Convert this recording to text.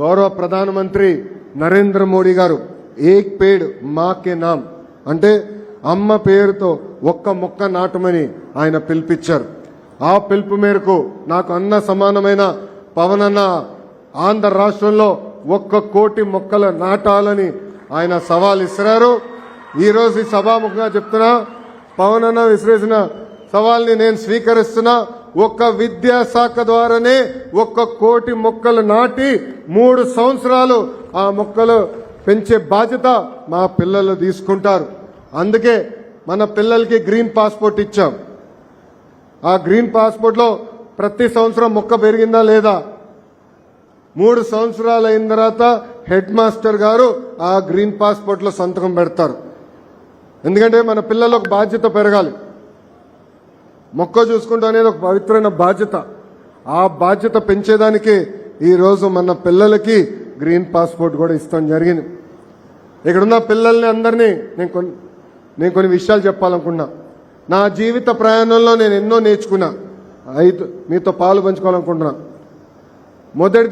గౌరవ ప్రధానమంత్రి నరేంద్ర మోడీ గారు ఏక్ పేడ్ మా కే నామ్. అంటే అమ్మ పేరుతో ఒక్క మొక్క నాటమని ఆయన పిలిపించారు. ఆ పిలుపు మేరకు నాకు అన్న సమానమైన పవన్ అన్న ఆంధ్ర రాష్ట్రంలో ఒక్క కోటి మొక్కలు నాటాలని ఆయన సవాల్ ఇస్తున్నారు ఈరోజు ఈ సభాముఖంగా చెప్తున్నా పవన్ అన్న విసిరేసిన సవాల్ని నేను స్వీకరిస్తున్నా. ఒక్క విద్యాశాఖ ద్వారానే ఒక్క కోటి మొక్కలు నాటి మూడు సంవత్సరాలు ఆ మొక్కలు పెంచే బాధ్యత మా పిల్లలు తీసుకుంటారు. అందుకే మన పిల్లలకి గ్రీన్ పాస్పోర్ట్ ఇచ్చాం. ఆ గ్రీన్ పాస్పోర్ట్లో ప్రతి సంవత్సరం మొక్క పెరిగిందా లేదా? మూడు సంవత్సరాలు అయిన తర్వాత హెడ్ మాస్టర్ గారు ఆ గ్రీన్ పాస్పోర్ట్లో సంతకం పెడతారు. ఎందుకంటే మన పిల్లలకు బాధ్యత పెరగాలి. మొక్క చూసుకుంటూ అనేది ఒక పవిత్రమైన బాధ్యత. ఆ బాధ్యత పెంచేదానికి ఈరోజు మన పిల్లలకి గ్రీన్ పాస్పోర్ట్ కూడా ఇస్తాం జరిగింది. ఇక్కడున్న పిల్లల్ని అందరినీ నేను కొన్ని నేను కొన్ని విషయాలు చెప్పాలనుకున్నా. నా జీవిత ప్రయాణంలో నేను ఎన్నో నేర్చుకున్నా. ఐదు మీతో పాలు పంచుకోవాలనుకుంటున్నా. మొదటిది